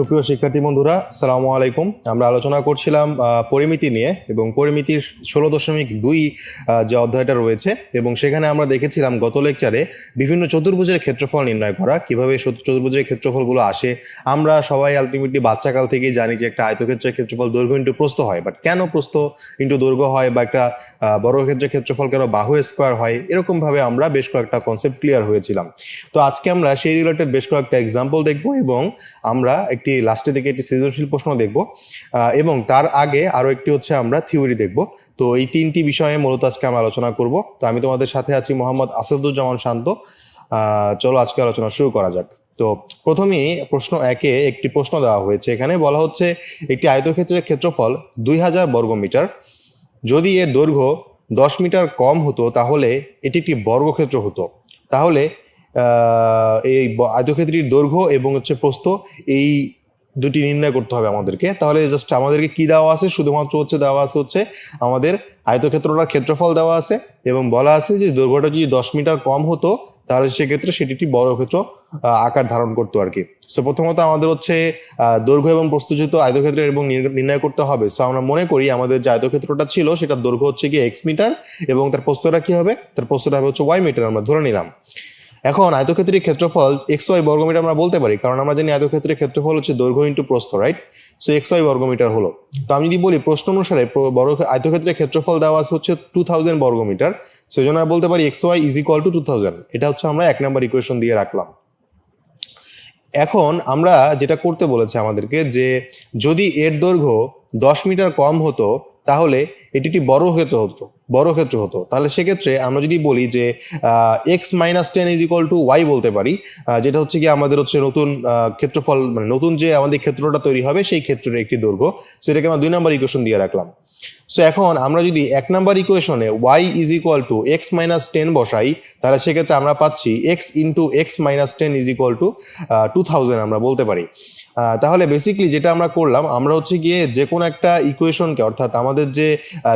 সুপ্রিয় শিক্ষার্থী বন্ধুরা সালামু আলাইকুম। আমরা আলোচনা করছিলাম পরিমিতি নিয়ে এবং পরিমিতির ষোলো দশমিক দুই যে অধ্যায়টা রয়েছে এবং সেখানে আমরা দেখেছিলাম গত লেকচারে বিভিন্ন চতুর্ভুজের ক্ষেত্রফল নির্ণয় করা, কীভাবে চতুর্ভুজের ক্ষেত্রফলগুলো আসে। আমরা সবাই আলটিমেটলি বাচ্চাকাল থেকেই জানি যে একটা আয়তক্ষেত্রের ক্ষেত্রফল দৈর্ঘ্য ইন্টু প্রস্থ হয় বাট কেন প্রস্থ ইন্টু দৈর্ঘ্য হয় বা একটা বড় ক্ষেত্রের ক্ষেত্রফল কেন বাহু স্কোয়ার হয়, এরকমভাবে আমরা বেশ কয়েকটা কনসেপ্ট ক্লিয়ার হয়েছিলাম। তো আজকে আমরা সেই রিলেটেড বেশ কয়েকটা এক্সাম্পল দেখব এবং আমরা একটি লাস্টে দিকে একটি সৃজনশীল প্রশ্ন দেখব এবং তার আগে আরও একটি হচ্ছে আমরা থিওরি দেখব। তো এই তিনটি বিষয়ে মূলত আজকে আমরা আলোচনা করব। তো আমি তোমাদের সাথে আছি মোহাম্মদ আসাদুজ্জামান শান্ত। চলো আজকে আলোচনা শুরু করা যাক। তো প্রথমেই প্রশ্ন একে একটি প্রশ্ন দেওয়া হয়েছে। এখানে বলা হচ্ছে একটি আয়তক্ষেত্রের ক্ষেত্রফল দুই হাজার বর্গমিটার। যদি এর দৈর্ঘ্য দশ মিটার কম হতো, তাহলে এটি একটি বর্গক্ষেত্র হতো। তাহলে এই আয়তক্ষেত্রটির দৈর্ঘ্য এবং হচ্ছে প্রস্থ এই দুটি নির্ণয় করতে হবে আমাদেরকে। তাহলে জাস্ট আমাদেরকে কি দেওয়া আছে? শুধুমাত্র হচ্ছে দেওয়া আছে হচ্ছে আমাদের আয়তক্ষেত্রটার ক্ষেত্রফল দেওয়া আছে এবং বলা আছে যে দৈর্ঘ্যটা যদি দশ মিটার কম হতো, তাহলে সেক্ষেত্রে সেটি একটি বড় ক্ষেত্র আকার ধারণ করতো আর কি। সো প্রথমত আমাদের হচ্ছে দৈর্ঘ্য এবং প্রস্থ যেহেতু আয়তক্ষেত্রের এবং নির- নির্ণয় করতে হবে। সো আমরা মনে করি আমাদের যে আয়তক্ষেত্রটা ছিল, সেটার দৈর্ঘ্য হচ্ছে গিয়ে এক্স মিটার এবং তার প্রস্থটা কি হবে? তার প্রস্থটা হবে হচ্ছে ওয়াই মিটার আমরা ধরে নিলাম। এখন আয়তক্ষেত্রের ক্ষেত্রফল এক্স ওয়াই বর্গমিটার আমরা বলতে পারি, কারণ আমরা জানি আয়তক্ষেত্রের ক্ষেত্রফল হচ্ছে দৈর্ঘ্য ইন্টু প্রস্থ রাইট সো এক্স ওয়াই বর্গমিটার হলো। তো আমি যদি বলি প্রশ্ন অনুসারে বর্গ আয়তক্ষেত্রের ক্ষেত্রফল দেওয়া আছে হচ্ছে টু থাউজেন্ড বর্গমিটার সেই জন্য আমরা বলতে পারি X Y is equal to two thousand এটা হচ্ছে আমরা এক নম্বর ইকুয়েশন দিয়ে রাখলাম। এখন আমরা যেটা করতে বলেছে আমাদেরকে যে যদি এর দৈর্ঘ্য দশ মিটার কম হতো, তাহলে এটি একটি বড় ক্ষেত্র হতো। বড় ক্ষেত্র হতো। তাহলে সেক্ষেত্রে আমরা যদি বলি যে X minus ten is equal to Y বলতে পারি যেটা হচ্ছে কি আমাদের হচ্ছে নতুন ক্ষেত্রফল মানে নতুন যে আমাদের ক্ষেত্রটা তৈরি হবে সেই ক্ষেত্রের একটি দৈর্ঘ্য। সেটাকে আমরা দুই নম্বর ইকুয়েশন দিয়ে রাখলাম। সো এখন আমরা যদি এক নাম্বার ইকুয়েশনে Y is equal to X minus ten বসাই, তাহলে সেক্ষেত্রে আমরা পাচ্ছি X into X minus ten is equal to two thousand আমরা বলতে পারি। তাহলে বেসিকলি যেটা আমরা করলাম, আমরা হচ্ছে গিয়ে যে কোনো একটা ইকুয়েশনকে অর্থাৎ আমাদের যে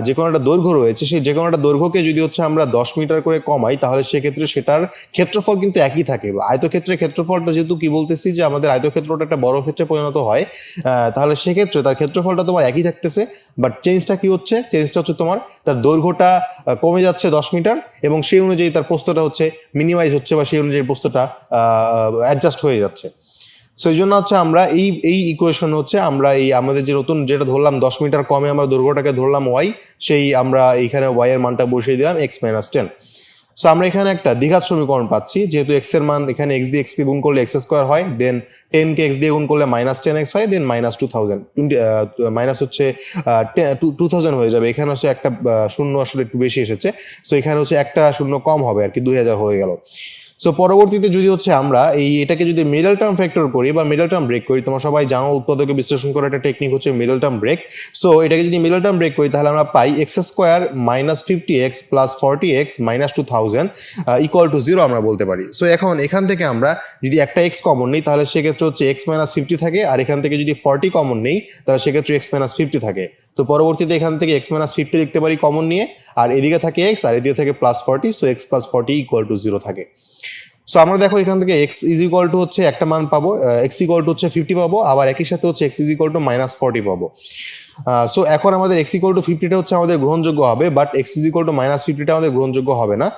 যে কোনো একটা দৈর্ঘ্য রয়েছে সেই যে কোনো একটা দৈর্ঘ্যকে যদি হচ্ছে আমরা দশ মিটার করে কমাই, তাহলে সেক্ষেত্রে সেটার ক্ষেত্রফল কিন্তু একই থাকে। আয়তক্ষেত্রের ক্ষেত্রফলটা যেহেতু কি বলতেছি যে আমাদের আয়তক্ষেত্রটা একটা বড় ক্ষেত্রে পরিণত হয় তাহলে সেক্ষেত্রে তার ক্ষেত্রফলটা তোমার একই থাকতেছে বাট চেঞ্জটা কি হচ্ছে? চেঞ্জটা হচ্ছে তোমার, তার দৈর্ঘ্যটা কমে যাচ্ছে দশ মিটার এবং সেই অনুযায়ী তার প্রস্তটা হচ্ছে মিনিমাইজ হচ্ছে বা সেই অনুযায়ী প্রস্তটা অ্যাডজাস্ট হয়ে যাচ্ছে। সো এই জন্য হচ্ছে আমরা এই এই ইকুয়েশন হচ্ছে আমরা এই আমাদের যে নতুন যেটা ধরলাম, দশ মিটার কমে আমরা দৈর্ঘ্যটাকে ধরলাম ওয়াই সেই আমরা এইখানে ওয়াই এর মানটা বসিয়ে দিলাম এক্স মাইনাস টেন সো আমরা এখানে একটা দ্বিঘাত সমীকরণ পাচ্ছি, যেহেতু এক্সের মান এখানে এক্স দিয়ে এক্স কে গুণ করলে এক্স স্কোয়ার হয় দেন টেন কে এক্স দিয়ে গুণ করলে মাইনাস টেন এক্স হয় then minus two thousand twenty minus হচ্ছে টু থাউজেন্ড হয়ে যাবে। এখানে হচ্ছে একটা শূন্য আসলে একটু বেশি এসেছে। সো এখানে হচ্ছে একটা শূন্য কম হবে আর কি, দুই হাজার হয়ে গেল। সো পরবর্তীতে যদি হচ্ছে আমরা এই এটাকে যদি মিডল টার্ম ফ্যাক্টর করি বা মিডল টার্ম ব্রেক করি, তোমরা সবাই জানো উৎপাদকে বিশ্লেষণ করার একটা টেকনিক হচ্ছে মিডল টার্ম ব্রেক সো এটাকে যদি মিডল টার্ম ব্রেক করি, তাহলে আমরা পাই X square minus fifty X plus forty X minus two thousand equal to zero আমরা বলতে পারি। সো এখন এখান থেকে আমরা যদি একটা এক্স কমন নিই, তাহলে সেক্ষেত্রে হচ্ছে এক্স মাইনাস ফিফটি থাকে, আর এখান থেকে যদি ফর্টি কমন নেই, তাহলে সেক্ষেত্রে এক্স মাইনাস ফিফটি থাকে। তো পরবর্তীতে এখান থেকে এক্স মাইনাস ফিফটি লিখতে পারি কমন নিয়ে, আর এদিকে থাকে এক্স আর এদিকে থাকে plus forty so X plus forty equal to zero থাকে। সো আমরা দেখো এখান থেকে এক্স ইজ ইকুয়াল টু হচ্ছে একটা মান পাবো এক্স ইকুয়াল টু হচ্ছে ফিফটি পাবো, আবার একই সাথে হচ্ছে X is equal to minus forty পাবো। সো এখন আমাদের এক্স ইকুয়াল টু ফিফটিটা হচ্ছে আমাদের গ্রহণযোগ্য হবে but X is equal to minus ফিফটিটা আমাদের গ্রহণযোগ্য হবে না।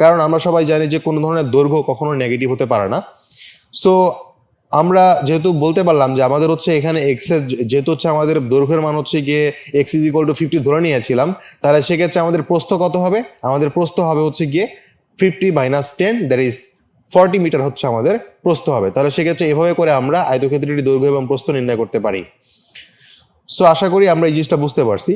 কারণ আমরা সবাই জানি যে কোনো ধরনের দৈর্ঘ্য কখনো নেগেটিভ হতে পারে না। সো আমরা যেহেতু বলতে পারলাম যে আমাদের হচ্ছে এখানে এক্সের যেহেতু হচ্ছে আমাদের দৈর্ঘ্যের মান হচ্ছে গিয়ে X is equal to fifty ধরে নিয়েছিলাম, তাহলে সেক্ষেত্রে আমাদের প্রস্থ কত হবে? আমাদের প্রস্থ হবে হচ্ছে গিয়ে fifty minus ten that is forty metre হচ্ছে আমাদের প্রস্থ হবে। তাহলে সেক্ষেত্রে এভাবে করে আমরা আয়তক্ষেত্রটি দৈর্ঘ্য এবং প্রস্থ নির্ণয় করতে পারি। সো আশা করি আমরা এই জিনিসটা বুঝতে পারছি।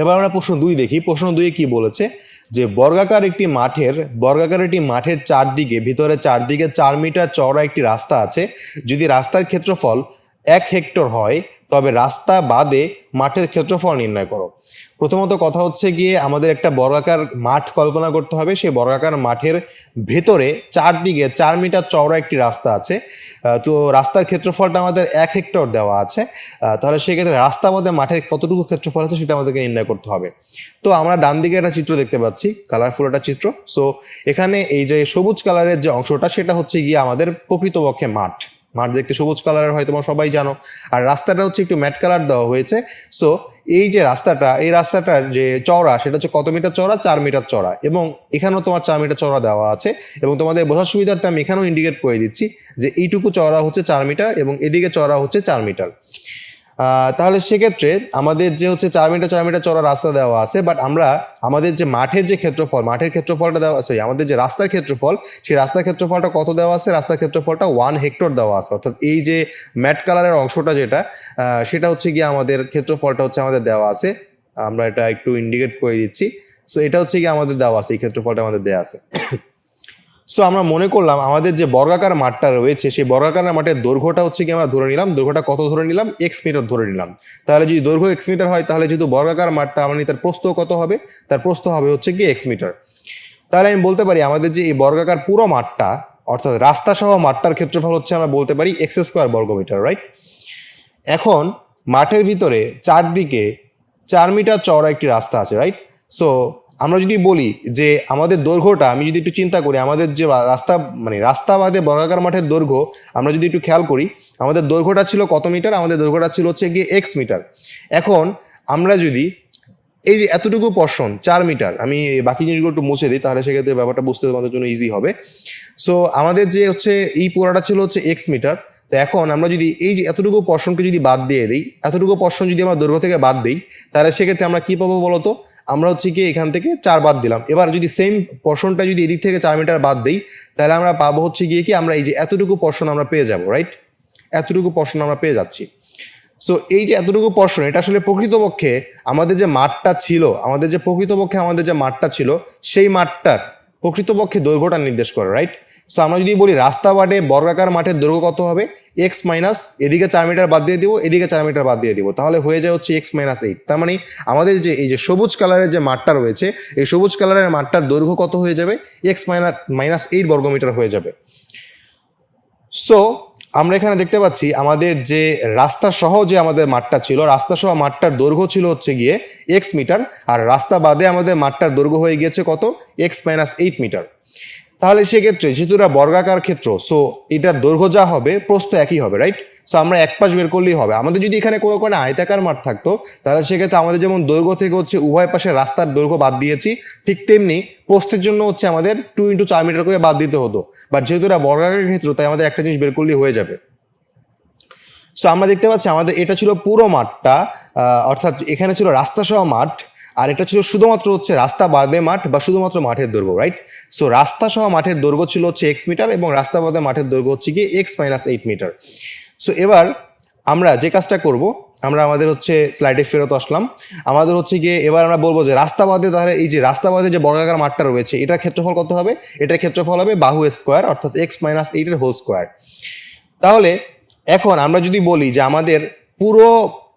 এবার আমরা প্রশ্ন দুই দেখি। প্রশ্ন দুই কি বলেছে? যে বর্গাকার একটি মাঠের, বর্গাকার একটি মাঠের চারদিকে, ভিতরে চারদিকে চার মিটার চওড়া একটি রাস্তা আছে। যদি রাস্তার ক্ষেত্রফল এক হেক্টর হয় তবে রাস্তা বাদে মাঠের ক্ষেত্রফল নির্ণয় করো। প্রথমত কথা হচ্ছে গিয়ে আমাদের একটা বর্গাকার মাঠ কল্পনা করতে হবে। সেই বর্গাকার মাঠের ভেতরে চারদিকে চার মিটার চওড়া একটি রাস্তা আছে। তো রাস্তার ক্ষেত্রফলটা আমাদের এক হেক্টর দেওয়া আছে। তাহলে সেক্ষেত্রে রাস্তা মধ্যে মাঠে কতটুকু ক্ষেত্রফল আছে সেটা আমাদেরকে নির্ণয় করতে হবে। তো আমরা ডান দিকে একটা চিত্র দেখতে পাচ্ছি কালারফুল একটা চিত্র। সো এখানে এই যে সবুজ কালারের যে অংশটা, সেটা হচ্ছে গিয়ে আমাদের প্রকৃতপক্ষে মাঠ। মাঠ দেখতে সবুজ কালারের হয় তোমরা সবাই জানো। আর রাস্তাটা হচ্ছে একটু ম্যাট কালার দেওয়া হয়েছে। সো এই যে রাস্তাটা, এই রাস্তাটার যে চওড়া, সেটা হচ্ছে কত মিটার চওড়া? চার মিটার চওড়া। এবং এখানেও তোমার চার মিটার চওড়া দেওয়া আছে। এবং তোমাদের বোঝার সুবিধার্থে আমি এখানেও ইন্ডিকেট করে দিচ্ছি যে এইটুকু চওড়া হচ্ছে চার মিটার এবং এদিকে চওড়া হচ্ছে চার মিটার। তাহলে সেক্ষেত্রে আমাদের যে হচ্ছে চার মিটার চার মিটার চড়া রাস্তা দেওয়া আছে বাট আমরা আমাদের যে মাঠের যে ক্ষেত্রফল, মাঠের ক্ষেত্রফলটা দেওয়া সরি আমাদের যে রাস্তার ক্ষেত্রফল, সেই রাস্তার ক্ষেত্রফলটা কত দেওয়া আছে? রাস্তার ক্ষেত্রফলটা ওয়ান হেক্টর দেওয়া আছে। অর্থাৎ এই যে ম্যাট কালারের অংশটা যেটা সেটা হচ্ছে গিয়ে আমাদের ক্ষেত্রফলটা হচ্ছে আমাদের দেওয়া আছে। আমরা এটা একটু ইন্ডিকেট করে দিচ্ছি। সো এটা হচ্ছে গিয়ে আমাদের দেওয়া আছে, এই ক্ষেত্রফলটা আমাদের দেওয়া আছে। সো আমরা মনে করলাম আমাদের যে বর্গাকার মাঠটা রয়েছে, সেই বর্গাকার মাঠের দৈর্ঘ্যটা হচ্ছে কি আমরা ধরে নিলাম, দৈর্ঘ্যটা কত ধরে নিলাম? এক্স মিটার ধরে নিলাম। তাহলে যদি দৈর্ঘ্য এক্স মিটার হয়, তাহলে যেহেতু বর্গাকার মাঠটা মানে তার প্রস্থ কত হবে? তার প্রস্থ হবে হচ্ছে কি এক্স মিটার তাহলে আমি বলতে পারি আমাদের যে এই বর্গাকার পুরো মাঠটা, অর্থাৎ রাস্তা সহ মাঠটার ক্ষেত্রফল হচ্ছে আমরা বলতে পারি এক্স স্কোয়ার বর্গমিটার রাইট এখন মাঠের ভিতরে চারদিকে চার মিটার চওড়া একটি রাস্তা আছে রাইট সো আমরা যদি বলি যে আমাদের দৈর্ঘ্যটা, আমি যদি একটু চিন্তা করি, আমাদের যে রাস্তা মানে রাস্তা বাদে বর্গাকার মাঠের দৈর্ঘ্য, আমরা যদি একটু খেয়াল করি, আমাদের দৈর্ঘ্যটা ছিল কত মিটার? আমাদের দৈর্ঘ্যটা ছিল হচ্ছে গিয়ে এক্স মিটার। এখন আমরা যদি এই যে এতটুকু পর্শন চার মিটার, আমি বাকি জিনিসগুলো একটু মুছে দিই, তাহলে সেক্ষেত্রে ব্যাপারটা বুঝতে তোমাদের জন্য ইজি হবে। সো আমাদের যে হচ্ছে এই পুরাটা ছিল হচ্ছে এক্স মিটার, তো এখন আমরা যদি এই যে এতটুকু পর্শনকে যদি বাদ দিয়ে দিই, এতটুকু পর্শন যদি আমরা দৈর্ঘ্য থেকে বাদ দিই, তাহলে সেক্ষেত্রে আমরা কি পাবো বলতো? আমরা হচ্ছে কি এখান থেকে চার বাদ দিলাম। এবার যদি সেম পর্শনটা যদি এদিক থেকে চার মিটার বাদ দিই, তাহলে আমরা পাবো হচ্ছে গিয়ে কি, আমরা এই যে এতটুকু পর্শন আমরা পেয়ে যাব রাইট এতটুকু পর্শন আমরা পেয়ে যাচ্ছি। সো এই যে এতটুকু পর্শন এটা আসলে প্রকৃতপক্ষে আমাদের যে মাঠটা ছিল, আমাদের যে প্রকৃতপক্ষে আমাদের যে মাঠটা ছিল, সেই মাঠটার প্রকৃতপক্ষে দৈর্ঘ্যটা নির্দেশ করে রাইট সো আমরা যদি বলি রাস্তা বাটে বর্গাকার মাঠের দৈর্ঘ্য কত হবে? এক্স মাইনাস এদিকে চার মিটার বাদ দিয়ে দিব, এদিকে চার মিটার বাদ দিয়ে দিব। তাহলে হয়ে যায় হচ্ছে এক্স মাইনাস এইট তার মানে আমাদের যে, এই যে সবুজ কালারের যে মাঠটা রয়েছে, এই সবুজ কালারের মাঠটার দৈর্ঘ্য কত হয়ে যাবে? এক্স মাইনাস মাইনাস এইট বর্গমিটার হয়ে যাবে। সো আমরা এখানে দেখতে পাচ্ছি আমাদের যে রাস্তা সহ যে আমাদের মাঠটা ছিল, রাস্তা সহ মাঠটার দৈর্ঘ্য ছিল হচ্ছে গিয়ে এক্স মিটার আর রাস্তা বাদে আমাদের মাঠটার দৈর্ঘ্য হয়ে গিয়েছে কত? এক্স মাইনাস এইট মিটার তাহলে সেক্ষেত্রে যেহেতু এটা বর্গাকার ক্ষেত্র সো এটার দৈর্ঘ্য যা হবে, প্রস্থ একই হবে রাইট সো আমরা এক পাশ বের করলেই হবে। আমাদের যদি এখানে কোনো কোনো আয়তাকার মাঠ থাকতো, তাহলে সেক্ষেত্রে আমাদের যেমন দৈর্ঘ্য থেকে হচ্ছে উভয় পাশে রাস্তার দৈর্ঘ্য বাদ দিয়েছি, ঠিক তেমনি প্রস্থের জন্য হচ্ছে আমাদের টু ইন্টু চার মিটার করে বাদ দিতে হতো। বাট যেহেতু এটা বর্গাকার ক্ষেত্র, তাই আমাদের একটা জিনিস বের করলেই হয়ে যাবে। সো আমরা দেখতে পাচ্ছি আমাদের, এটা ছিল পুরো মাঠটা অর্থাৎ এখানে ছিল রাস্তা সহ মাঠ আর এটা ছিল শুধুমাত্র হচ্ছে রাস্তা বাদে মাঠ বা শুধুমাত্র মাঠের দৈর্ঘ্য রাইট সো রাস্তা সহ মাঠের দৈর্ঘ্য ছিল হচ্ছে এক্স মিটার এবং রাস্তা বাদে মাঠের দৈর্ঘ্য হচ্ছে গিয়ে X minus eight metre so এবার আমরা যে কাজটা করব, আমরা আমাদের হচ্ছে স্লাইডে ফেরত আসলাম। আমাদের হচ্ছে গিয়ে এবার আমরা বলব যে রাস্তা বাদে তাহলে এই যে রাস্তা বাদে যে বর্গাকার মাঠটা রয়েছে, এটার ক্ষেত্রফল কত হবে? এটার ক্ষেত্রফল হবে বাহু স্কোয়ার অর্থাৎ এক্স মাইনাস এইটের হোল স্কোয়ার তাহলে, এখন আমরা যদি বলি যে আমাদের পুরো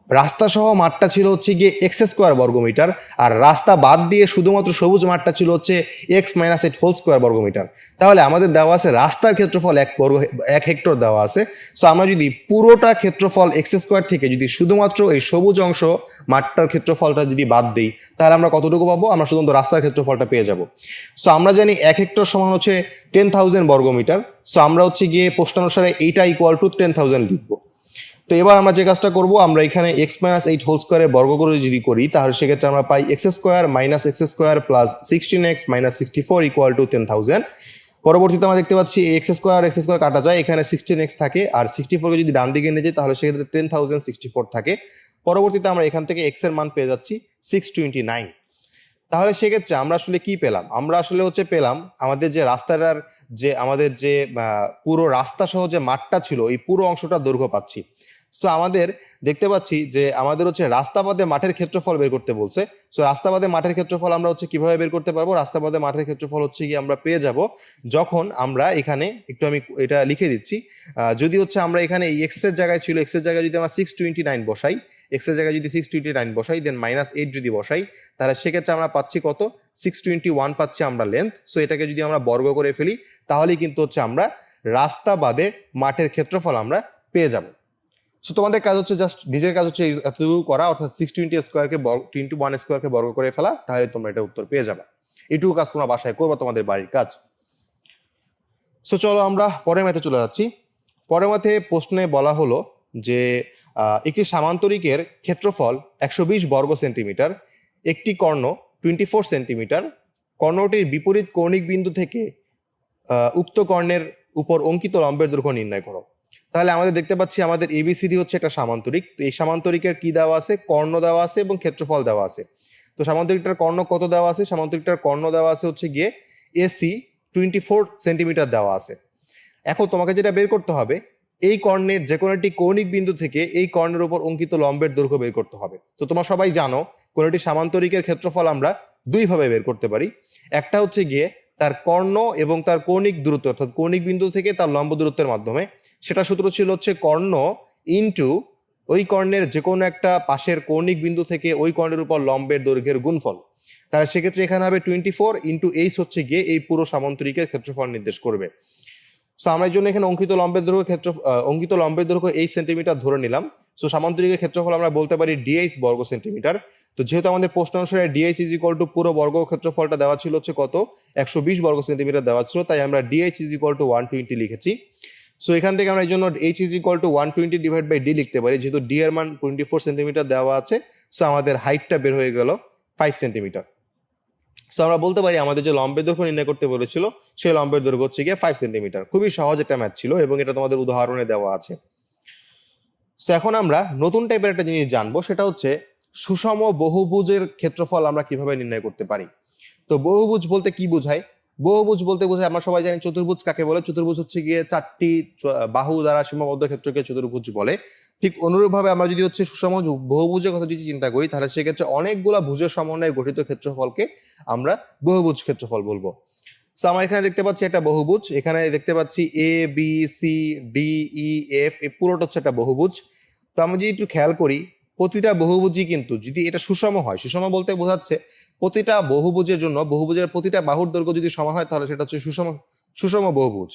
রাস্তা সহ মাঠটা ছিল হচ্ছে গিয়ে এক্স স্কোয়ার বর্গমিটার, আর রাস্তা বাদ দিয়ে শুধুমাত্র সবুজ মাঠটা ছিল হচ্ছে X minus eight whole square বর্গমিটার। তাহলে আমাদের দেওয়া আছে রাস্তার ক্ষেত্রফল এক বর্গ, এক হেক্টর দেওয়া আছে। সো আমরা যদি পুরোটা ক্ষেত্রফল এক্স স্কোয়ার থেকে যদি শুধুমাত্র এই সবুজ অংশ মাঠটার ক্ষেত্রফলটা যদি বাদ দিই, তাহলে আমরা কতটুকু পাবো? আমরা শুধুমাত্র রাস্তার ক্ষেত্রফলটা পেয়ে যাব। সো আমরা জানি এক হেক্টর সমান হচ্ছে টেন থাউজেন্ড বর্গমিটার। সো আমরা হচ্ছে গিয়ে প্রশ্নানুসারে এইটা ইকুয়াল টু টেন থাউজেন্ড লিখব। তো এবার আমরা যে কাজটা করব, আমরা এখানে এক্স মাইনাস এইট হোল স্কোয়ারের বর্গ করে যদি করি, তাহলে সেক্ষেত্রে আমরা পাই X square minus X square plus sixteen X minus sixty four equal to ten thousand পরবর্তীতে আমরা দেখতে পাচ্ছি এক্স স্কোয়ার এক্স স্কোয়ার কাটা যায়, এখানে সিক্সটিন এক্স থাকে আর সিক্সটি ফোরকে যদি ডান দিকে নিয়ে যাই, তাহলে সেক্ষেত্রে টেন থাউজেন্ড সিক্সটি ফোর থাকে। পরবর্তীতে আমরা এখান থেকে এক্সের মান পেয়ে যাচ্ছি সিক্স টোয়েন্টি নাইন তাহলে সেক্ষেত্রে আমরা আসলে কি পেলাম? আমরা আসলে হচ্ছে পেলাম আমাদের যে রাস্তাটার যে, আমাদের যে পুরো রাস্তা সহ যে মাঠটা ছিল, এই পুরো অংশটা দৈর্ঘ্য পাচ্ছি। সো আমাদের দেখতে পাচ্ছি যে আমাদের হচ্ছে রাস্তাবাদে মাঠের ক্ষেত্রফল বের করতে বলছে। সো রাস্তাবাদে মাঠের ক্ষেত্রফল আমরা হচ্ছে কীভাবে বের করতে পারব? রাস্তাবাদে মাঠের ক্ষেত্রফল হচ্ছে কি আমরা পেয়ে যাব যখন আমরা এখানে একটু আমি এটা লিখে দিচ্ছি। যদি হচ্ছে আমরা এখানে এই এক্সের জায়গায় ছিল এক্সের জায়গায় যদি আমরা সিক্স টোয়েন্টি নাইন বসাই এক্সের জায়গায় যদি সিক্স টোয়েন্টি নাইন বসাই দেন মাইনাস এইট যদি বসাই, তাহলে সেক্ষেত্রে আমরা পাচ্ছি কত? সিক্স টোয়েন্টি ওয়ান পাচ্ছি আমরা লেন্থ সো এটাকে যদি আমরা বর্গ করে ফেলি, তাহলেই কিন্তু হচ্ছে আমরা রাস্তা বাদে মাঠের ক্ষেত্রফল আমরা পেয়ে যাব। সো তোমাদের কাজ হচ্ছে জাস্ট নিজের কাজ হচ্ছে এতটুকু করা, অর্থাৎ সিক্স টোয়েন্টি স্কোয়ারকে টোয়েন্টি ওয়ান স্কোয়ারকে বর্গ করে ফেলা, তাহলে তোমরা এটা উত্তর পেয়ে যাবে। এটুকু কাজ তোমরা বাসায় করব, তোমাদের বাড়ির কাজ। সো চলো আমরা পরের ম্যাথে চলে যাচ্ছি। পরের মধ্যে প্রশ্নে বলা হলো যে একটি সামান্তরিকের ক্ষেত্রফল একশো বিশ বর্গ সেন্টিমিটার, একটি কর্ণ টোয়েন্টি ফোর সেন্টিমিটার, কর্ণটির বিপরীত কৌণিক বিন্দু থেকে উক্ত কর্ণের উপর অঙ্কিত লম্বের দৈর্ঘ্য নির্ণয় করো। তাহলে আমাদের দেখতে পাচ্ছি আমাদের এবিসিডি হচ্ছে একটা সামান্তরিক। তো এই সামান্তরিকের কি দেওয়া আছে? কর্ণ দেওয়া আছে এবং ক্ষেত্রফল দেওয়া আছে। তো সামান্তরিকটার কর্ণ কত দেওয়া আছে? সামান্তরিকটার কর্ণ দেওয়া আছে হচ্ছে গিয়ে এসি টোয়েন্টি ফোর সেন্টিমিটার দেওয়া আছে। এখন তোমাকে যেটা বের করতে হবে, এই কর্ণের যে কোনো একটি কৌণিক বিন্দু থেকে এই কর্ণের উপর অঙ্কিত লম্বের দৈর্ঘ্য বের করতে হবে। তো তোমরা সবাই জানো, কোন একটি সামান্তরিকের ক্ষেত্রফল আমরা দুইভাবে বের করতে পারি। একটা হচ্ছে গিয়ে তার কর্ণ এবং তার কৌণিক দূরত্ব, অর্থাৎ কৌণিক বিন্দু থেকে তার লম্ব দূরত্বের মাধ্যমে, সেটা সূত্র ছিল হচ্ছে কর্ণ ইনটু ওই কর্ণের যে কোনো একটা পাশের কৌণিক বিন্দু থেকে ওই কর্ণের উপর লম্বের দৈর্ঘ্যের গুণফল। তাহলে সেক্ষেত্রে এখানে হবে টোয়েন্টি ফোর ইন্টু এইচ হচ্ছে গিয়ে এই পুরো সামান্তরিকের ক্ষেত্রফল নির্দেশ করবে। সো আমরা এই জন্য এখানে অঙ্কিত লম্বের দৈর্ঘ্য ক্ষেত্র অঙ্কিত লম্বের দৈর্ঘ্য এই সেন্টিমিটার ধরে নিলাম। সো সামান্তরিকের ক্ষেত্রফল আমরা বলতে পারি ডিএইচ বর্গ সেন্টিমিটার তো যেহেতু আমাদের প্রশ্ন অনুসারে ডিএইচ ইজ ইকুয়াল টু পুরো বর্গ ক্ষেত্রফলটা দেওয়া ছিল হচ্ছে কত? একশো বিশ বর্গ সেন্টিমিটার দেওয়া ছিল, তাই আমরা DH is equal to one twenty লিখেছি। সো এখান থেকে আমরা এই জন্য H is equal to one twenty divide by D লিখতে পারি, যেহেতু ডি এর মান টোয়েন্টি ফোর সেন্টিমিটার দেওয়া আছে সো আমাদের হাইটটা বের হয়ে গেল ফাইভ সেন্টিমিটার সো আমরা বলতে পারি আমাদের যে লম্বের দৈর্ঘ্য নির্ণয় করতে বলেছিল, সেই লম্বের দৈর্ঘ্য হচ্ছে গিয়ে ফাইভ সেন্টিমিটার খুবই সহজ একটা ম্যাথ ছিল এবং এটা তোমাদের উদাহরণে দেওয়া আছে। সো এখন আমরা নতুন টাইপের একটা জিনিস জানব, সেটা হচ্ছে সুষম বহুভুজের ক্ষেত্রফল আমরা কীভাবে নির্ণয় করতে পারি? তো বহুভুজ বলতে কি বোঝায়? বহুভুজ বলতে বোঝায়, আমরা সবাই জানি চতুর্ভুজ কাকে বলে? চতুর্ভুজ হচ্ছে গিয়ে চারটি বাহু দ্বারা সীমাবদ্ধ ক্ষেত্রকে চতুর্ভুজ বলে। ঠিক অনুরূপভাবে আমরা যদি হচ্ছে সুষম বহুভুজের কথা যদি চিন্তা করি, তাহলে সেক্ষেত্রে অনেকগুলা ভুজের সমন্বয়ে গঠিত ক্ষেত্রফলকে আমরা বহুভুজ ক্ষেত্রফল বলব। সো আমরা এখানে দেখতে পাচ্ছি একটা বহুভুজ, এখানে দেখতে পাচ্ছি A B C D E F এই পুরোটা হচ্ছে একটা বহুভুজ। তো আমরা যদি একটু খেয়াল করি প্রতিটা বহুভুজই কিন্তু যদি এটা সুষম হয়, সুষম বলতে বোঝাচ্ছে প্রতিটা বহুভুজের জন্য, বহুভুজের প্রতিটা বাহুর দৈর্ঘ্য যদি সমান হয়, তাহলে সেটা হচ্ছে সুষম সুষম বহুভুজ।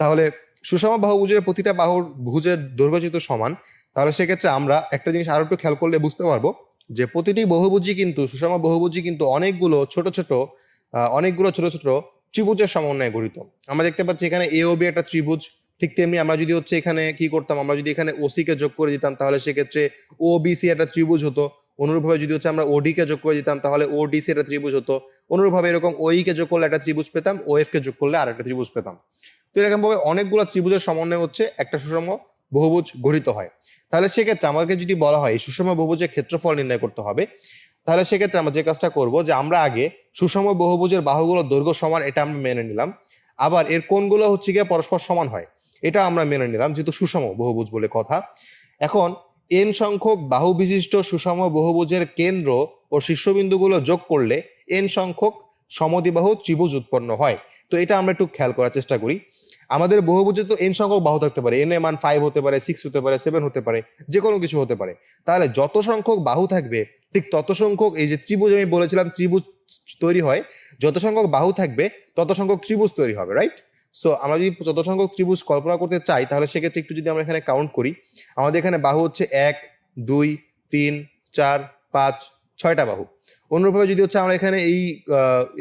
তাহলে সুষম বহুভুজের প্রতিটা বাহুর, ভুজের দৈর্ঘ্য যেহেতু সমান, তাহলে সেক্ষেত্রে আমরা একটা জিনিস আরও একটু খেয়াল করলে বুঝতে পারব যে প্রতিটি বহুভুজই কিন্তু, সুষম বহুভুজই কিন্তু অনেকগুলো ছোট ছোট অনেকগুলো ছোট ছোট ত্রিভুজের সমন্বয়ে গঠিত। আমরা দেখতে পাচ্ছি এখানে এ ও বি একটা ত্রিভুজ ঠিক তেমনি আমরা যদি হচ্ছে এখানে কি করতাম, আমরা যদি এখানে ওসি কে যোগ করে দিতাম, তাহলে সেক্ষেত্রে ও বিসি একটা ত্রিভুজ হতো। অনুরূপভাবে যদি হচ্ছে আমরা ওডি কে যোগ করে দিতাম, তাহলে ও ডিসি একটা ত্রিভুজ হতো। অনুরূপভাবে এরকম ওই কে যোগ করলে একটা ত্রিভুজ পেতাম ও এফ কে যোগ করলে আর একটা ত্রিভুজ পেতাম। তো এরকম ভাবে অনেকগুলো ত্রিভুজের সমন্বয় হচ্ছে একটা সুষম বহুভুজ গঠিত হয়। তাহলে সেক্ষেত্রে আমাকে যদি বলা হয় সুষম বহুভুজের ক্ষেত্রফল নির্ণয় করতে হবে, তাহলে সেক্ষেত্রে আমরা যে কাজটা করব যে আমরা আগে সুষম বহুভুজের বাহুগুলোর দৈর্ঘ্য সমান, এটা আমরা মেনে নিলাম। আবার এর কোনগুলো হচ্ছে গিয়ে পরস্পর সমান হয়? এটা আমরা মেনে নিলাম, যেহেতু সুষম বহুভুজ বলে কথা। এখন এন সংখ্যক বাহু বিশিষ্ট সুষম বহুভুজের কেন্দ্র ও শীর্ষবিন্দুগুলো যোগ করলে এন সংখ্যক সমদ্বিবাহু ত্রিভুজ উৎপন্ন হয়। তো এটা আমরা একটু খেয়াল করার চেষ্টা করি। আমাদের বহুভুজে তো এন সংখ্যক বাহু থাকতে পারে এন এর মান ফাইভ হতে পারে সিক্স হতে পারে সেভেন হতে পারে যে কোনো কিছু হতে পারে। তাহলে যত সংখ্যক বাহু থাকবে, ঠিক তত সংখ্যক, এই যে ত্রিভুজ আমি বলেছিলাম ত্রিভুজ তৈরি হয়, যত সংখ্যক বাহু থাকবে, তত সংখ্যক ত্রিভুজ তৈরি হবে রাইট সো আমরা যদি যত সংখ্যক ত্রিভুজ কল্পনা করতে চাই, তাহলে সেক্ষেত্রে একটু যদি আমরা এখানে কাউন্ট করি, আমাদের এখানে বাহু হচ্ছে এক, দুই, তিন, চার, পাঁচ, ছয়টা বাহু। অন্যভাবে যদি হচ্ছে আমরা এখানে এই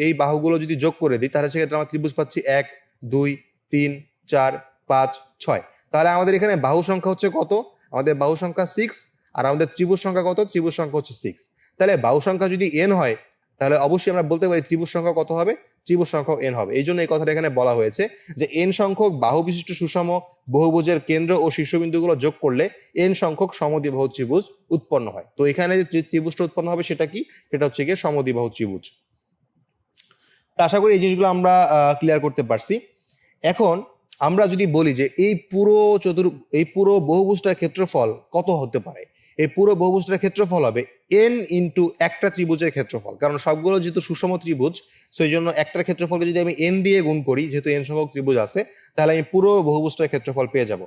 এই বাহুগুলো যদি যোগ করে দিই, তাহলে সেক্ষেত্রে আমরা ত্রিভুজ পাচ্ছি এক, দুই, তিন, চার, পাঁচ, ছয়। তাহলে আমাদের এখানে বাহু সংখ্যা হচ্ছে কত? আমাদের বাহু সংখ্যা সিক্স আর আমাদের ত্রিভুজ সংখ্যা কত? ত্রিভুজ সংখ্যা হচ্ছে সিক্স তাহলে বাহু সংখ্যা যদি এন হয়, তাহলে অবশ্যই আমরা বলতে পারি ত্রিভুজ সংখ্যা কত হবে? ত্রিভুজ সংখ্যক এন হবে। এই জন্য এই কথাটা এখানে বলা হয়েছে যে এন সংখ্যক বাহু বিশিষ্ট সুষম বহুভুজের কেন্দ্র ও শীর্ষবিন্দুগুলো যোগ করলে এন সংখ্যক সমদ্বিবাহু ত্রিভুজ উৎপন্ন হয়। তো এখানে যে ত্রিভুজটা উৎপন্ন হবে সেটা কি? সেটা হচ্ছে গিয়ে সমদ্বিবাহু ত্রিভুজ। তা আশা করি এই জিনিসগুলো আমরা ক্লিয়ার করতে পারছি। এখন আমরা যদি বলি যে এই পুরো চতুর এই পুরো বহুভুজটার ক্ষেত্রফল কত হতে পারে? এই পুরো বহুভুজটার ক্ষেত্রফল হবে এন ইন্টু একটা ত্রিভুজের ক্ষেত্রফল। কারণ সবগুলো যেহেতু সুষম ত্রিভুজ সেই জন্য একটার ক্ষেত্রফলকে যদি আমি এন দিয়ে গুণ করি, যেহেতু এন সংখ্যক ত্রিভুজ আছে, তাহলে আমি পুরো বহুভুজটার ক্ষেত্রফল পেয়ে যাব।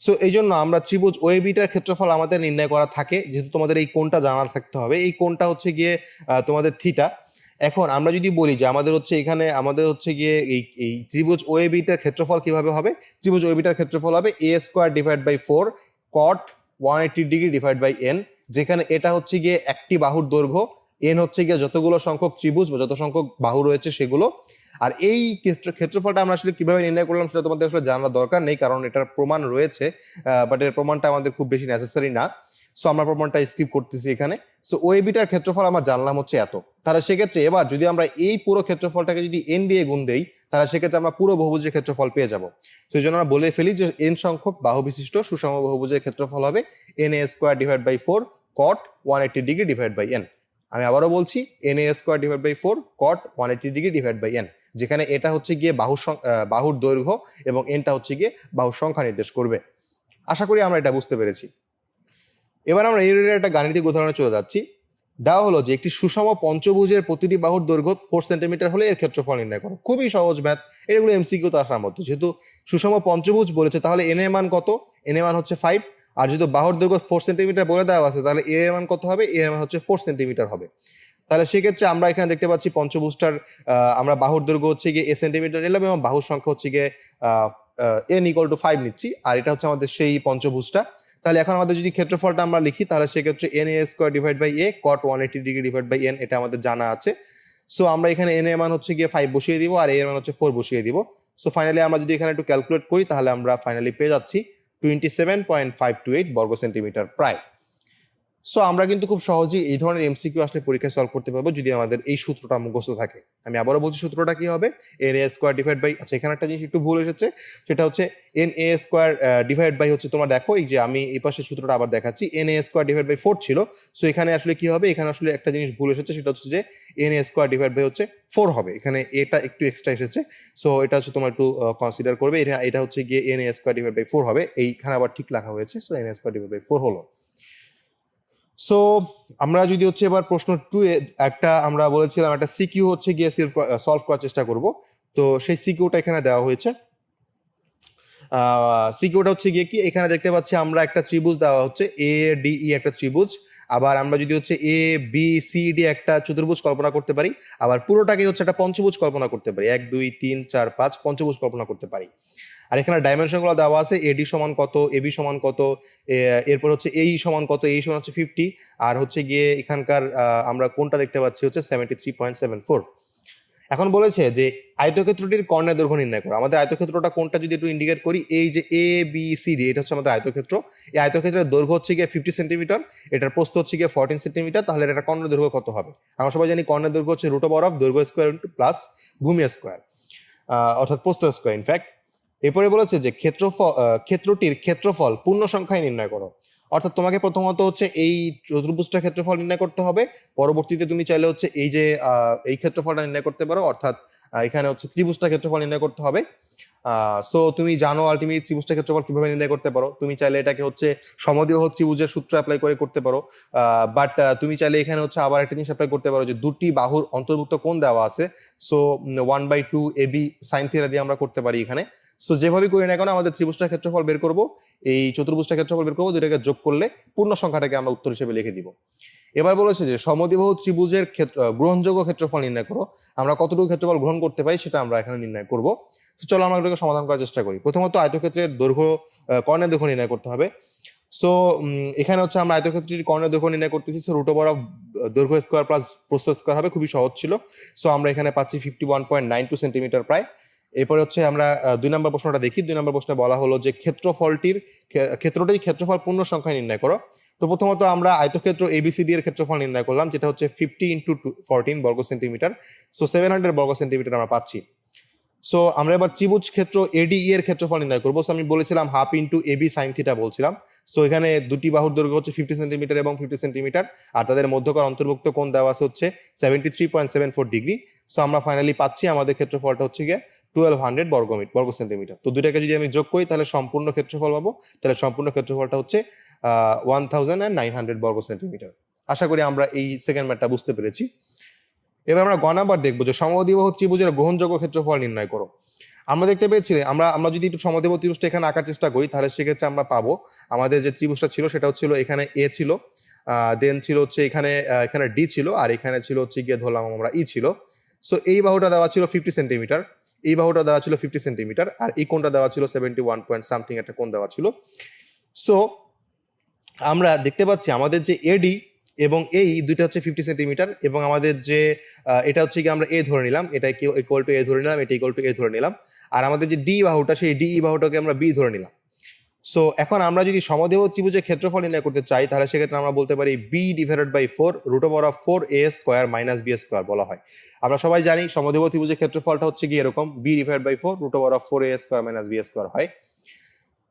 সো এই জন্য আমরা ত্রিভুজ ওয়েবিটার ক্ষেত্রফল আমাদের নির্ণয় করা থাকে, যেহেতু তোমাদের এই কোনটা জানা থাকতে হবে। এই কোনটা হচ্ছে গিয়ে তোমাদের থিটা এখন আমরা যদি বলি যে আমাদের হচ্ছে এখানে, আমাদের হচ্ছে গিয়ে এই এই ত্রিভুজ ওয়েবিটার ক্ষেত্রফল কীভাবে হবে? ত্রিভুজ ওয়েবিটার ক্ষেত্রফল হবে a square divide by four cot one eighty degree divide by n যেখানে এটা হচ্ছে গিয়ে একটি বাহুর দৈর্ঘ্য এন হচ্ছে গিয়ে যতগুলো সংখ্যক ত্রিভুজ বা যত সংখ্যক বাহু রয়েছে সেগুলো। আর এই ক্ষেত্র ক্ষেত্রফলটা আমরা আসলে কীভাবে নির্ণয় করলাম সেটা তোমাদের আসলে জানার দরকার নেই, কারণ এটার প্রমাণ রয়েছে বাট এর প্রমাণটা আমাদের খুব বেশি নেসেসারি না। সো আমরা প্রমাণটা স্কিপ করতেছি এখানে। সো ওএবিটার ক্ষেত্রফল আমরা জানলাম হচ্ছে এত। তাহলে সেক্ষেত্রে এবার যদি আমরা এই পুরো ক্ষেত্রফলটাকে যদি এন দিয়ে গুণ দেই তাহলে সেক্ষেত্রে আমরা পুরো বহুভুজের ক্ষেত্রফল পেয়ে যাব। সেই জন্য আমরা বলে ফেলি যে এন সংখ্যক বাহু বিশিষ্ট সুষম বহুভুজের ক্ষেত্রফল হবে n a square divide by four cot one eighty degree divide by n আমি আবারও বলছি n a square divide by four cot one eighty degree divide by n যেখানে এটা হচ্ছে গিয়ে বাহুর বাহুর দৈর্ঘ্য এবং এনটা হচ্ছে গিয়ে বাহুর সংখ্যা নির্দেশ করবে। আশা করি আমরা এটা বুঝতে পেরেছি। এবার আমরা এই একটা গাণিতিক উদাহরণে চলে যাচ্ছি। দেওয়া হলো যে একটি সুষম পঞ্চভুজের প্রতিটি বাহুর দৈর্ঘ্য ফোর সেন্টিমিটার হলে এর ক্ষেত্রফল নির্ণয় করো। খুবই সহজ ম্যাথ এগুলো এমসিকিউ তো আসার মতো। যেহেতু সুষম পঞ্চভুজ বলেছে, তাহলে এন এর মান কত? এন এর মান হচ্ছে ফাইভ আর যেহেতু বাহুর দৈর্ঘ্য ফোর সেন্টিমিটার বলে দেওয়া আছে, তাহলে এর মান কত হবে? এর মান হচ্ছে ফোর সেন্টিমিটার হবে। তাহলে সেক্ষেত্রে আমরা এখানে দেখতে পাচ্ছি পঞ্চভুজটার আমরা বাহুর দৈর্ঘ্য হচ্ছে গিয়ে এ সেন্টিমিটার নিলাম এবং বাহুর সংখ্যা হচ্ছে গিয়ে এন ইকুয়াল টু ফাইভ নিচ্ছি। আর এটা হচ্ছে আমাদের সেই পঞ্চভুজটা। তাহলে এখন আমাদের যদি ক্ষেত্রফলটা আমরা লিখি, তাহলে সেক্ষেত্রে n a square divide by a cot one eighty degree divide by n এটা আমাদের জানা আছে। সো আমরা এখানে এন এর মান হচ্ছে গিয়ে ফাইভ বসিয়ে দিব আর এ এর মান হচ্ছে ফোর বসিয়ে দিব। সো ফাইনালি আমরা যদি এখানে একটু ক্যালকুলেট করি, তাহলে আমরা ফাইনালি পেয়ে যাচ্ছি twenty seven point five two eight বর্গ সেন্টিমিটার প্রায়। সো আমরা কিন্তু খুব সহজেই এই ধরনের এমসিকিউ আসলে পরীক্ষায় সলভ করতে পারব যদি আমাদের এই সূত্রটা মুখস্থ থাকে। আমি আবারও বলছি সূত্রটা কি হবে? N a square divide by আচ্ছা এখানে একটা জিনিস একটু ভুল এসেছে। সেটা হচ্ছে n a square divide by হচ্ছে তোমার দেখো, এই যে আমি এই পাশে সূত্রটা আবার দেখাচ্ছি। N a square divide by four ছিল। সো এখানে আসলে কি হবে? এখানে আসলে একটা জিনিস ভুল এসেছে, সেটা হচ্ছে যে n a square divide by হচ্ছে ফোর হবে। এখানে এটা একটু এক্সট্রা এসেছে। সো এটা হচ্ছে তোমার একটু কনসিডার করবে। এটা এটা হচ্ছে গিয়ে n a square divide by four হবে। এইখানে আবার ঠিক লেখা হয়েছে। So n a square divide by four হলো। সো আমরা যদি হচ্ছে এবার প্রশ্ন টু একটা আমরা বলেছিলাম একটা সিকিউ হচ্ছে গিয়ে সলভ করার চেষ্টা করব। তো সেই সিকিউটা এখানে দেওয়া হয়েছে। সিকিউটা হচ্ছে গিয়ে কি? এখানে দেখতে পাচ্ছি আমরা একটা ত্রিভুজ দেওয়া হচ্ছে এ ডি ই একটা ত্রিভুজ। আবার আমরা যদি হচ্ছে এ বি সি ডি একটা চতুর্ভুজ কল্পনা করতে পারি, আবার পুরোটাকে হচ্ছে একটা পঞ্চভুজ কল্পনা করতে পারি। এক, দুই, তিন, চার, পাঁচ পঞ্চভুজ কল্পনা করতে পারি। আর এখানে ডাইমেনশনগুলো দেওয়া আছে এডি সমান কত এবি সমান কত এরপর হচ্ছে এই সমান কত এই সমান হচ্ছে ফিফটি আর হচ্ছে গিয়ে এখানকার আমরা কোনটা দেখতে পাচ্ছি হচ্ছে seventy three point seven four এখন বলেছে যে আয়তক্ষেত্রটির কর্ণের দৈর্ঘ্য নির্ণয় করো। আমাদের আয়তক্ষেত্রটা কোনটা যদি একটু ইন্ডিকেট করি, এই যে এ বি সি ডি এটা হচ্ছে আমাদের আয়তক্ষেত্র। এই আয়তক্ষেত্রের দৈর্ঘ্য হচ্ছে গিয়ে ফিফটি সেন্টিমিটার এটার প্রস্থ হচ্ছে গিয়ে ফোরটিন সেন্টিমিটার তাহলে এটা কর্ণের দৈর্ঘ্য কত হবে? আমরা সবাই জানি কর্ণের দৈর্ঘ্য হচ্ছে রুট অফ দৈর্ঘ্য স্কোয়ার ইন্টু প্লাস ভূমি স্কোয়ার অর্থাৎ প্রস্থ স্কোয়ার ইনফ্যাক্ট এরপরে বলেছে যে ক্ষেত্রফল ক্ষেত্রটির ক্ষেত্রফল পূর্ণ সংখ্যায় নির্ণয় করো। অর্থাৎ তোমাকে প্রথমত হচ্ছে এই চতুর্ভুজটার ক্ষেত্রফল নির্ণয় করতে হবে। পরবর্তীতে তুমি চাইলে হচ্ছে এই যে এই ক্ষেত্রফলটা নির্ণয় করতে পারো। অর্থাৎ এখানে হচ্ছে ত্রিভুজটার ক্ষেত্রফল নির্ণয় করতে হবে। সো তুমি জানো আলটিমেট ত্রিভুজটার ক্ষেত্রফল কীভাবে নির্ণয় করতে পারো। তুমি চাইলে এটাকে হচ্ছে সমদ্বিবাহ ত্রিভুজের সূত্র অ্যাপ্লাই করে করতে পারো। বাট তুমি চাইলে এখানে হচ্ছে আবার একটা জিনিস অ্যাপ্লাই করতে পারো যে দুটি বাহুর অন্তর্ভুক্ত কোণ দেওয়া আছে। So one by two a b sine theta দিয়ে আমরা করতে পারি এখানে। সো যেভাবে করি না কেন, আমাদের ত্রিভুজটার ক্ষেত্রফল বের করব। এই চতুর্ভুজটার ক্ষেত্রফল বের করব দুটাকে যোগ করলে পূর্ণ সংখ্যাটাকে আমরা উত্তর হিসেবে লিখে দিব। এবার বলেছে যে, সমদ্বিবাহু ত্রিভুজের ক্ষেত্র গ্রহণযোগ্য ক্ষেত্রফল নির্ণয় করো। আমরা কতটুকু ক্ষেত্রফল গ্রহণ করতে পারি, সেটা আমরা এখানে নির্ণয় করব। তো চলো আমরা এটাকে সমাধান করার চেষ্টা করি। প্রথমত আয়তক্ষেত্রের দৈর্ঘ্য কর্ণের দৈর্ঘ্য নির্ণয় করতে হবে। সো এখানে হচ্ছে আমরা আয়তক্ষেত্রটির কর্ণের দৈর্ঘ্য নির্ণয় করতেছি। সো রুট ওভার অফ দৈর্ঘ্য স্কোয়ার প্লাস প্রস্থ স্কোয়ার হবে, খুবই সহজ ছিল। সো আমরা এখানে পাচ্ছি fifty one point nine two centimetre প্রায়। এরপরে হচ্ছে আমরা দুই নম্বর প্রশ্নটা দেখি। দুই নম্বর প্রশ্নে বলা হলো যে ক্ষেত্রফলটির ক্ষে- ক্ষেত্রটির ক্ষেত্রফল পূর্ণ সংখ্যায় নির্ণয় করো। তো প্রথমত আমরা আয়তক্ষেত্র এবিসিডি এর ক্ষেত্রফল নির্ণয় করলাম, যেটা হচ্ছে ফিফটি ইন্টু ফোরটিন বর্গ সেন্টিমিটার সো সেভেন হান্ড্রেড বর্গ সেন্টিমিটার আমরা পাচ্ছি। সো আমরা এবার ত্রিভুজ ক্ষেত্র এডি এর ক্ষেত্রফল নির্ণয় করব। সো আমি বলেছিলাম half into AB sine theta বলছিলাম। সো এখানে দুটি বাহুর দৈর্ঘ্য হচ্ছে ফিফটি সেন্টিমিটার এবং ফিফটি সেন্টিমিটার আর তাদের মধ্যকার অন্তর্ভুক্ত কোণ দেওয়া আছে হচ্ছে seventy three point seven four degree so আমরা ফাইনালি পাচ্ছি আমাদের ক্ষেত্রফলটা হচ্ছে গিয়ে টুয়েলভ হান্ড্রেড বর্গ মিট বর্গ সেন্টিমিটার। তো দুটাকে যদি আমি যোগ করি, তাহলে সম্পূর্ণ ক্ষেত্রফল পাবো। তাহলে সম্পূর্ণ ক্ষেত্রফলটা হচ্ছে one thousand and nine hundred বর্গ সেন্টিমিটার। আশা করি আমরা এই সেকেন্ড ম্যাটটা বুঝতে পেরেছি। এবার আমরা গ নাম্বার দেখব যে সমদ্বিবাহু ত্রিভুজের গ্রহণযোগ্য ক্ষেত্রফল নির্ণয় করো। আমরা দেখতে পেয়েছি, আমরা আমরা যদি একটু সমদ্বিবাহু ত্রিভুজটা এখানে আঁকার চেষ্টা করি, তাহলে সেক্ষেত্রে আমরা পাবো, আমাদের যে ত্রিভুজটা ছিল, সেটা হচ্ছিল এখানে এ ছিল দেন ছিল হচ্ছে এখানে এখানে ডি ছিল, আর এখানে ছিল হচ্ছে গিয়ে ধরলাম আমরা ই ছিল। সো এই বাহুটা দেওয়া ছিল ফিফটি সেন্টিমিটার এই বাহুটা দেওয়া ছিল ফিফটি সেন্টিমিটার আর এই কোনটা দেওয়া ছিল সেভেন্টি ওয়ান পয়েন্ট সামথিং একটা কোন দেওয়া ছিল। সো আমরা দেখতে পাচ্ছি আমাদের যে এডি এবং এই দুইটা হচ্ছে ফিফটি সেন্টিমিটার এবং আমাদের যে এটা হচ্ছে কি আমরা এ ধরে নিলাম এটা ইকুয়াল টু এ ধরে নিলাম, এটা ইকুয়াল টু এ ধরে নিলাম। আর আমাদের যে ডি বাহুটা, সেই ডি বাহুটাকে আমরা বি ধরে নিলাম। সো এখন আমরা যদি সমদেহ ত্রিভুজের ক্ষেত্রফল নির্ণয় করতে চাই, তাহলে সেক্ষেত্রে আমরা বলতে পারি b divided by four root over of four a square minus b square বলা হয়। আমরা সবাই জানি সমদেহ ত্রিভুজের ক্ষেত্রফলটা হচ্ছে কি এরকম b divide by four root over of four a square minus b square হয়।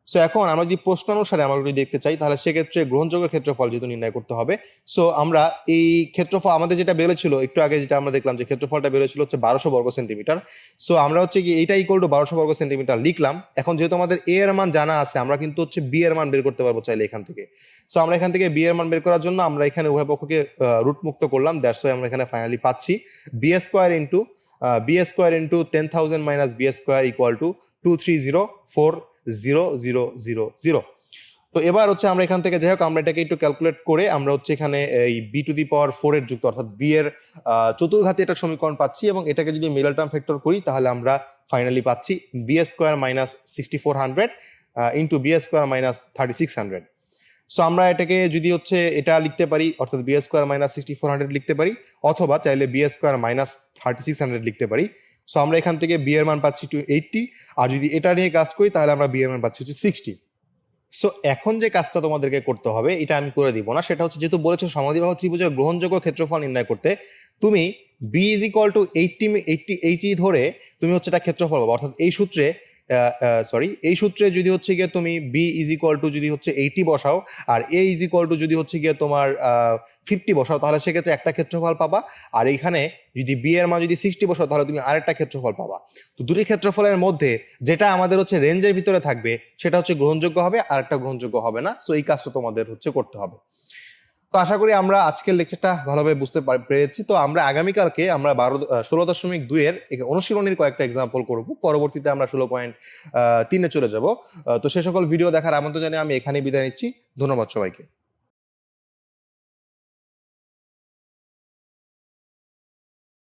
সো এখন আমরা যদি প্রশ্ন অনুসারে আমরা যদি দেখতে চাই, তাহলে সেক্ষেত্রে গ্রহণযোগ্য ক্ষেত্রফল যেহেতু নির্ণয় করতে হবে। সো আমরা এই ক্ষেত্রফল আমাদের যেটা বেরোছিল একটু আগে যেটা আমরা দেখলাম যে ক্ষেত্রফলটা বেরোছিল হচ্ছে বারোশো বর্গ সেন্টিমিটার। সো আমরা হচ্ছে কি এইটা ইকুয়াল টু বারোশো বর্গ সেন্টিমিটার লিখলাম। এখন যেহেতু আমাদের এ এর মান জানা আছে, আমরা কিন্তু হচ্ছে বি এর মান বের করতে পারব চাইলে এখান থেকে। সো আমরা এখান থেকে বি এর মান বের করার জন্য আমরা এখানে উভয় পক্ষকে রুট মুক্ত করলাম। দ্যাটস ওয়াই আমরা এখানে ফাইনালি পাচ্ছি। B square into b square into ten thousand minus b square equal to two three zero four zero zero zero zero. তো এবার হচ্ছে আমরা এখান থেকে যাই হোক আমরা এটাকে একটু ক্যালকুলেট করে আমরা হচ্ছে এখানে এই b to the power four এর যুক্ত, অর্থাৎ বি এর চতুর্ঘাতে একটা সমীকরণ পাচ্ছি এবং এটাকে যদি মিডল টার্ম ফ্যাক্টর করি, তাহলে আমরা ফাইনালি পাচ্ছি b square minus sixty four hundred into b square minus thirty six hundred so আমরা এটাকে যদি হচ্ছে এটা লিখতে পারি, অর্থাৎ b square minus sixty four hundred লিখতে পারি, অথবা চাইলে b square minus thirty six hundred লিখতে পারি। সো আমরা এখান থেকে বি এর মান পাচ্ছি টু এইটটি আর যদি এটা নিয়ে কাজ করি, তাহলে আমরা বি এর মান পাচ্ছি হচ্ছে সিক্সটি সো এখন যে কাজটা তোমাদেরকে করতে হবে, এটা আমি করে দিব না, সেটা হচ্ছে যেহেতু বলেছ সমাধিবাহ ত্রিভুজের গ্রহণযোগ্য ক্ষেত্রফল নির্ণয় করতে, তুমি b is equal to eighty eighty eighty ধরে তুমি হচ্ছে এটা ক্ষেত্রফল পাবো। অর্থাৎ এই সূত্রে সরি এই সূত্রে যদি হচ্ছে গিয়ে তুমি বি ইজ ইকুয়াল টু যদি হচ্ছে এইটি বসাও আর এ ইজ ইকুয়াল টু যদি হচ্ছে গিয়ে তোমার ফিফটি বসাও, তাহলে সেক্ষেত্রে একটা ক্ষেত্রফল পাবা। আর এইখানে যদি বি এর মান যদি সিক্সটি বসাও, তাহলে তুমি আরেকটা ক্ষেত্রফল পাবা। তো দুটি ক্ষেত্রফলের মধ্যে যেটা আমাদের হচ্ছে রেঞ্জের ভিতরে থাকবে, সেটা হচ্ছে গ্রহণযোগ্য হবে আর একটা গ্রহণযোগ্য হবে না। সো এই কাজটা তোমাদের হচ্ছে করতে হবে। তো আশা করি আমরা আজকের লেকচারটা ভালোভাবে বুঝতে পার- পেরেছি। তো আমরা আগামীকালকে আমরা বারো ষোলো দশমিক দুইয়ের অনুশীলনীর কয়েকটা এক্সাম্পল করব। পরবর্তীতে আমরা ষোলো পয়েন্ট তিনে চলে যাব। তো সে সকল ভিডিও দেখার আমন্ত্রণ জানিয়ে আমি এখানেই বিদায় নিচ্ছি। ধন্যবাদ সবাইকে।